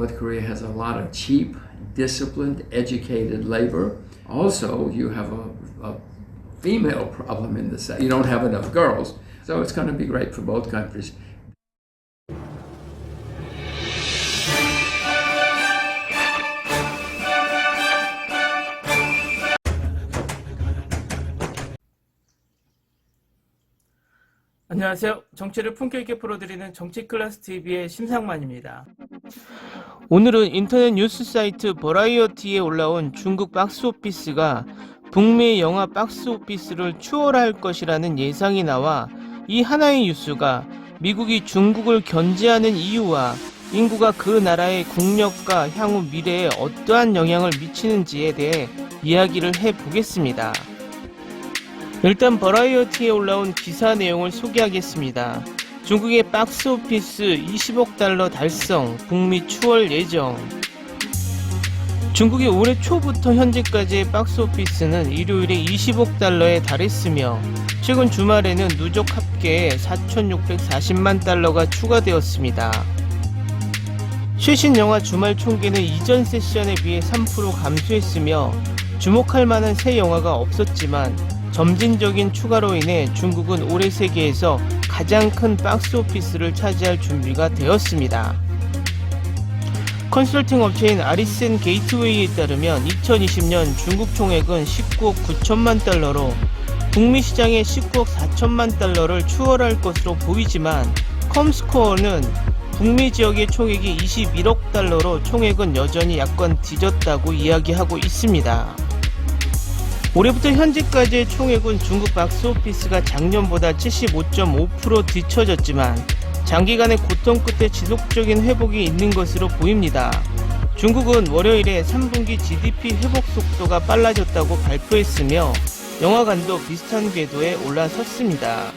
North Korea has a lot of cheap, disciplined, educated labor. Also, you have a, a female problem in the South. You don't have enough girls. So it's going to be great for both countries. 안녕하세요. 정치를 품격 있게 풀어드리는 정치 클래스 TV의 심상만입니다. 오늘은 인터넷 뉴스 사이트 버라이어티에 올라온 중국 박스오피스가 북미 영화 박스오피스를 추월할 것이라는 예상이 나와 이 하나의 뉴스가 미국이 중국을 견제하는 이유와 인구가 그 나라의 국력과 향후 미래에 어떠한 영향을 미치는지에 대해 이야기를 해보겠습니다. 일단 버라이어티에 올라온 기사 내용을 소개하겠습니다. 중국의 박스 오피스 20억 달러 달성, 북미 추월 예정. 중국이 올해 초부터 현재까지의 박스 오피스는 일요일에 20억 달러에 달했으며 최근 주말에는 누적 합계에 4,640만 달러가 추가되었습니다. 최신 영화 주말 총계는 이전 세션에 비해 3% 감소했으며 주목할 만한 새 영화가 없었지만 점진적인 추가로 인해 중국은 올해 세계에서 가장 큰 박스 오피스를 차지할 준비가 되었습니다. 컨설팅 업체인 아리센 게이트웨이에 따르면 2020년 중국 총액은 19억 9천만 달러로 북미 시장의 19억 4천만 달러를 추월할 것으로 보이지만 컴스코어는 북미 지역의 총액이 21억 달러로 총액은 여전히 약간 뒤졌다고 이야기하고 있습니다. 올해부터 현재까지의 총액은 중국 박스오피스가 작년보다 75.5% 뒤처졌지만 장기간의 고통 끝에 지속적인 회복이 있는 것으로 보입니다. 중국은 월요일에 3분기 GDP 회복 속도가 빨라졌다고 발표했으며 영화관도 비슷한 궤도에 올라섰습니다.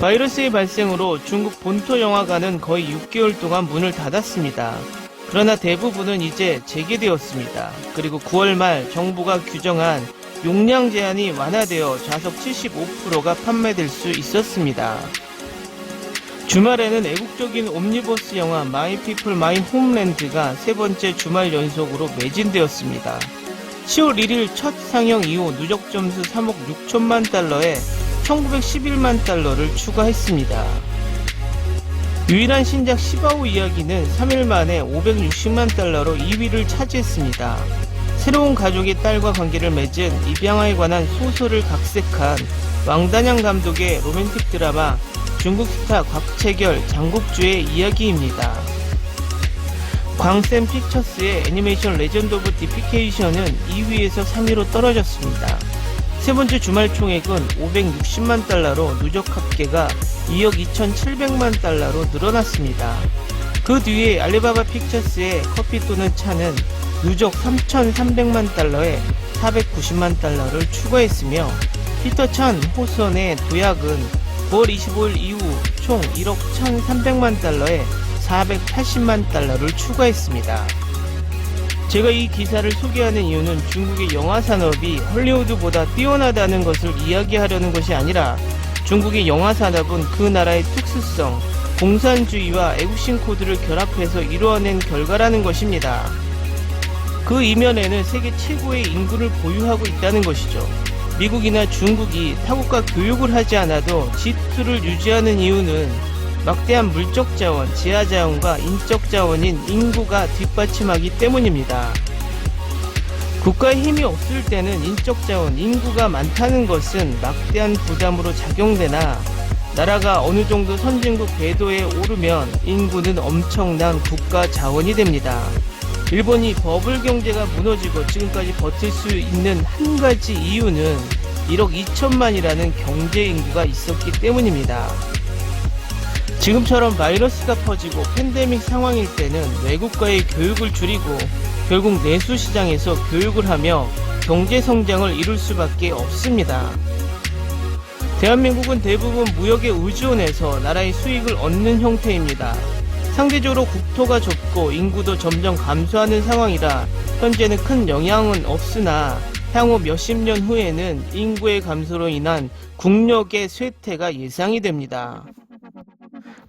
바이러스의 발생으로 중국 본토 영화관은 거의 6개월 동안 문을 닫았습니다. 그러나 대부분은 이제 재개되었습니다. 그리고 9월 말 정부가 규정한 용량 제한이 완화되어 좌석 75%가 판매될 수 있었습니다. 주말에는 애국적인 옴니버스 영화 마이 피플 마이 홈랜드가 세 번째 주말 연속으로 매진되었습니다. 10월 1일 첫 상영 이후 누적 점수 3억 6천만 달러에 1911만 달러를 추가했습니다. 유일한 신작 시바오 이야기는 3일 만에 560만 달러로 2위를 차지했습니다. 새로운 가족의 딸과 관계를 맺은 입양아에 관한 소설을 각색한 왕단양 감독의 로맨틱 드라마 중국 스타 곽채결 장국주의 이야기입니다. 광샘 픽처스의 애니메이션 레전드 오브 디피케이션은 2위에서 3위로 떨어졌습니다. 세 번째 주말 총액은 560만 달러로 누적 합계가 2억 2,700만 달러로 늘어났습니다. 그 뒤에 알리바바 픽처스의 커피 또는 차는 누적 3,300만 달러에 490만 달러를 추가했으며 피터 찬 호선의 도약은 9월 25일 이후 총 1억 1,300만 달러에 480만 달러를 추가했습니다. 제가 이 기사를 소개하는 이유는 중국의 영화 산업이 헐리우드보다 뛰어나다는 것을 이야기하려는 것이 아니라 중국의 영화 산업은 그 나라의 특수성, 공산주의와 애국심 코드를 결합해서 이루어낸 결과라는 것입니다. 그 이면에는 세계 최고의 인구를 보유하고 있다는 것이죠. 미국이나 중국이 타국가 교육을 하지 않아도 지투를 유지하는 이유는 막대한 물적 자원, 지하 자원과 인적 자원인 인구가 뒷받침하기 때문입니다. 국가의 힘이 없을 때는 인적 자원, 인구가 많다는 것은 막대한 부담으로 작용되나 나라가 어느 정도 선진국 궤도에 오르면 인구는 엄청난 국가 자원이 됩니다. 일본이 버블 경제가 무너지고 지금까지 버틸 수 있는 한 가지 이유는 1억 2천만이라는 경제 인구가 있었기 때문입니다. 지금처럼 바이러스가 퍼지고 팬데믹 상황일 때는 외국과의 교육을 줄이고 결국 내수 시장에서 교육을 하며 경제 성장을 이룰 수밖에 없습니다. 대한민국은 대부분 무역에 의존해서 나라의 수익을 얻는 형태입니다. 상대적으로 국토가 좁고 인구도 점점 감소하는 상황이라 현재는 큰 영향은 없으나 향후 몇십 년 후에는 인구의 감소로 인한 국력의 쇠퇴가 예상이 됩니다.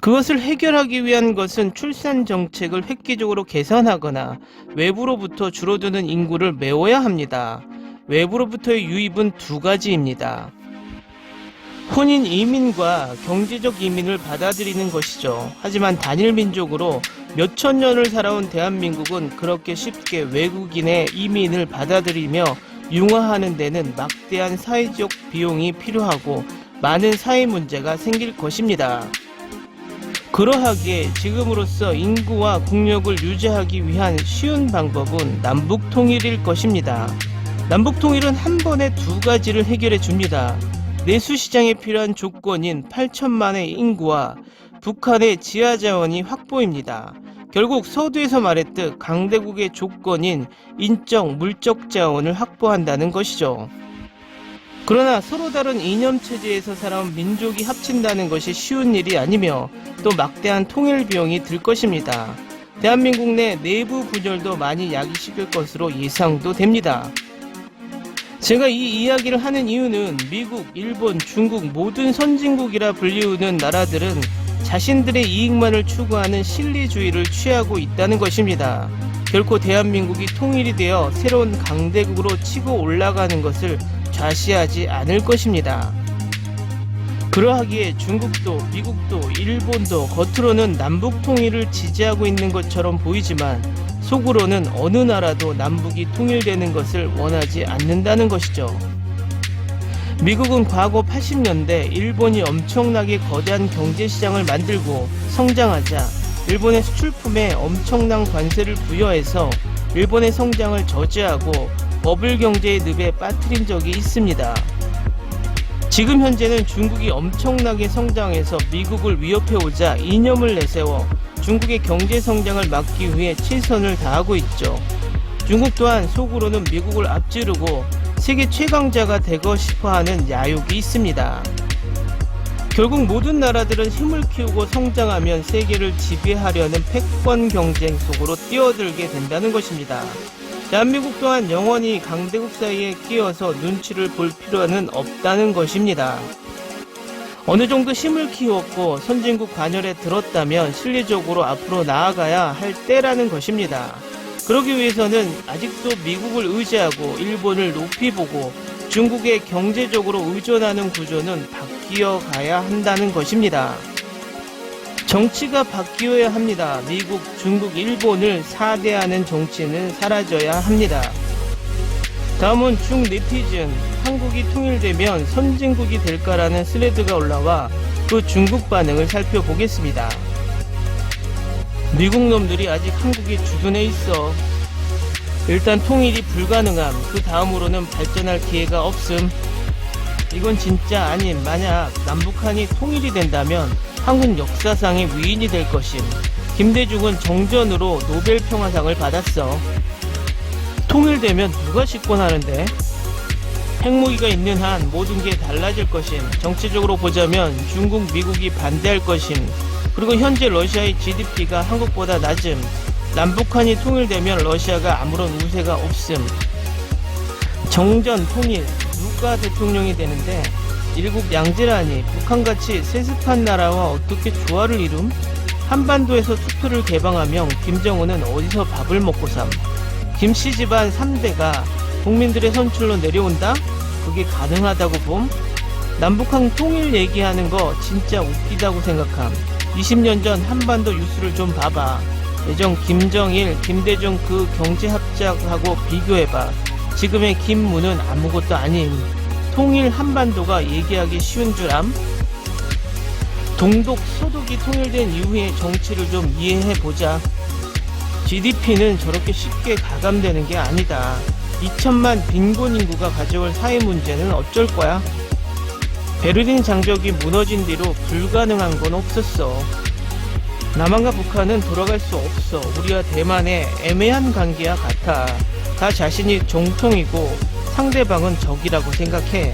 그것을 해결하기 위한 것은 출산 정책을 획기적으로 개선하거나 외부로부터 줄어드는 인구를 메워야 합니다. 외부로부터의 유입은 두 가지입니다. 혼인 이민과 경제적 이민을 받아들이는 것이죠. 하지만 단일 민족으로 몇천 년을 살아온 대한민국은 그렇게 쉽게 외국인의 이민을 받아들이며 융화하는 데는 막대한 사회적 비용이 필요하고 많은 사회 문제가 생길 것입니다. 그러하기에 지금으로서 인구와 국력을 유지하기 위한 쉬운 방법은 남북 통일일 것입니다. 남북 통일은 한 번에 두 가지를 해결해 줍니다. 내수 시장에 필요한 조건인 8천만의 인구와 북한의 지하 자원이 확보입니다. 결국 서두에서 말했듯 강대국의 조건인 인적 물적 자원을 확보한다는 것이죠. 그러나 서로 다른 이념 체제에서 살아온 민족이 합친다는 것이 쉬운 일이 아니며 또 막대한 통일 비용이 들 것입니다. 대한민국 내 내부 분열도 많이 야기시킬 것으로 예상도 됩니다. 제가 이 이야기를 하는 이유는 미국, 일본, 중국 모든 선진국이라 불리우는 나라들은 자신들의 이익만을 추구하는 실리주의를 취하고 있다는 것입니다. 결코 대한민국이 통일이 되어 새로운 강대국으로 치고 올라가는 것을 좌시하지 않을 것입니다. 그러하기에 중국도 미국도 일본도 겉으로는 남북 통일을 지지하고 있는 것처럼 보이지만 속으로는 어느 나라도 남북이 통일되는 것을 원하지 않는다는 것이죠. 미국은 과거 80년대 일본이 엄청나게 거대한 경제 시장을 만들고 성장하자 일본의 수출품에 엄청난 관세를 부여해서 일본의 성장을 저지하고 버블 경제의 늪에 빠뜨린 적이 있습니다. 지금 현재는 중국이 엄청나게 성장해서 미국을 위협해오자 이념을 내세워 중국의 경제 성장을 막기 위해 최선을 다하고 있죠. 중국 또한 속으로는 미국을 앞지르고 세계 최강자가 되고 싶어 하는 야욕이 있습니다. 결국 모든 나라들은 힘을 키우고 성장하면 세계를 지배하려는 패권 경쟁 속으로 뛰어들게 된다는 것입니다. 대한민국 또한 영원히 강대국 사이에 끼어서 눈치를 볼 필요는 없다는 것입니다. 어느 정도 힘을 키웠고 선진국 반열에 들었다면 실리적으로 앞으로 나아가야 할 때라는 것입니다. 그러기 위해서는 아직도 미국을 의지하고 일본을 높이 보고 중국에 경제적으로 의존하는 구조는 바뀌어 가야 한다는 것입니다. 정치가 바뀌어야 합니다. 미국, 중국, 일본을 사대하는 정치는 사라져야 합니다. 다음은 중 네티즌 한국이 통일되면 선진국이 될까라는 슬레드가 올라와 그 중국 반응을 살펴보겠습니다. 미국 놈들이 아직 한국이 주둔해 있어. 일단 통일이 불가능함. 그 다음으로는 발전할 기회가 없음. 이건 진짜 아님. 만약 남북한이 통일이 된다면 한국 역사상의 위인이 될 것임. 김대중은 정전으로 노벨 평화상을 받았어. 통일되면 누가 집권하는데? 핵무기가 있는 한 모든 게 달라질 것임. 정치적으로 보자면 중국, 미국이 반대할 것임. 그리고 현재 러시아의 GDP가 한국보다 낮음. 남북한이 통일되면 러시아가 아무런 우세가 없음. 정전 통일 누가 대통령이 되는데 일국 양제라니 북한같이 세습한 나라와 어떻게 조화를 이룸? 한반도에서 투표를 개방하면 김정은은 어디서 밥을 먹고 삼? 김씨 집안 3대가 국민들의 선출로 내려온다? 그게 가능하다고 봄? 남북한 통일 얘기하는 거 진짜 웃기다고 생각함. 20년 전 한반도 뉴스를 좀 봐봐. 예전 김정일, 김대중 그 경제합작하고 비교해봐. 지금의 김무는 아무것도 아님. 통일 한반도가 얘기하기 쉬운 줄 암? 동독, 서독이 통일된 이후의 정치를 좀 이해해 보자. GDP는 저렇게 쉽게 가감되는 게 아니다. 2천만 빈곤 인구가 가져올 사회 문제는 어쩔 거야? 베를린 장벽이 무너진 뒤로 불가능한 건 없었어. 남한과 북한은 돌아갈 수 없어. 우리와 대만의 애매한 관계와 같아. 다 자신이 정통이고 상대방은 적이라고 생각해.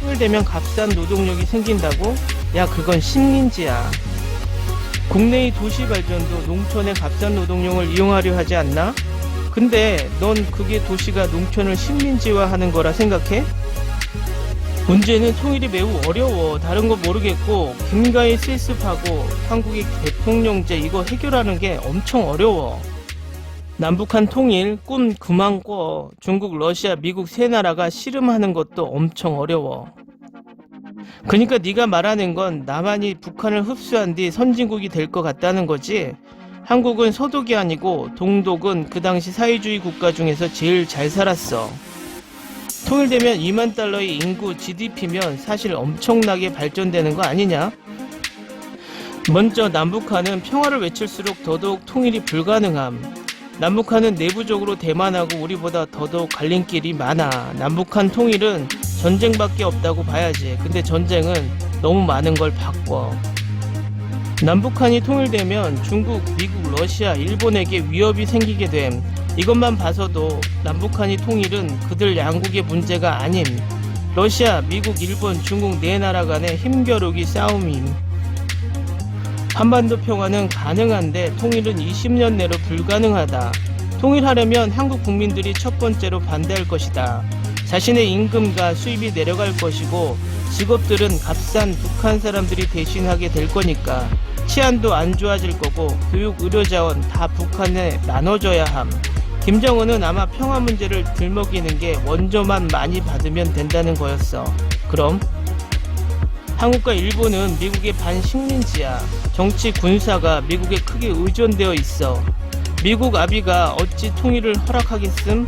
통일되면 값싼 노동력이 생긴다고? 야, 그건 식민지야. 국내의 도시 발전도 농촌의 값싼 노동력을 이용하려 하지 않나? 근데 넌 그게 도시가 농촌을 식민지화하는 거라 생각해? 문제는 통일이 매우 어려워. 다른 거 모르겠고 김가희 실습하고 한국의 대통령제 이거 해결하는 게 엄청 어려워. 남북한 통일 꿈 그만 꿔. 중국, 러시아, 미국 세 나라가 씨름하는 것도 엄청 어려워. 그러니까 네가 말하는 건 남한이 북한을 흡수한 뒤 선진국이 될 것 같다는 거지. 한국은 서독이 아니고 동독은 그 당시 사회주의 국가 중에서 제일 잘 살았어. 통일되면 2만 달러의 인구 GDP면 사실 엄청나게 발전되는 거 아니냐? 먼저 남북한은 평화를 외칠수록 더더욱 통일이 불가능함. 남북한은 내부적으로 대만하고 우리보다 더더욱 갈림길이 많아. 남북한 통일은 전쟁밖에 없다고 봐야지. 근데 전쟁은 너무 많은 걸 바꿔. 남북한이 통일되면 중국, 미국, 러시아, 일본에게 위협이 생기게 됨. 이것만 봐서도 남북한이 통일은 그들 양국의 문제가 아님. 러시아, 미국, 일본, 중국 네 나라 간의 힘겨루기 싸움임. 한반도 평화는 가능한데 통일은 20년 내로 불가능하다. 통일하려면 한국 국민들이 첫 번째로 반대할 것이다. 자신의 임금과 수입이 내려갈 것이고 직업들은 값싼 북한 사람들이 대신하게 될 거니까 치안도 안 좋아질 거고 교육 의료 자원 다 북한에 나눠줘야 함. 김정은은 아마 평화 문제를 들먹이는 게 원조만 많이 받으면 된다는 거였어. 그럼 한국과 일본은 미국의 반식민지야. 정치 군사가 미국에 크게 의존되어 있어. 미국 아비가 어찌 통일을 허락하겠음?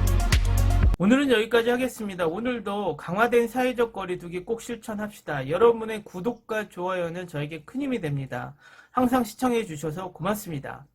오늘은 여기까지 하겠습니다. 오늘도 강화된 사회적 거리두기 꼭 실천합시다. 여러분의 구독과 좋아요는 저에게 큰 힘이 됩니다. 항상 시청해 주셔서 고맙습니다.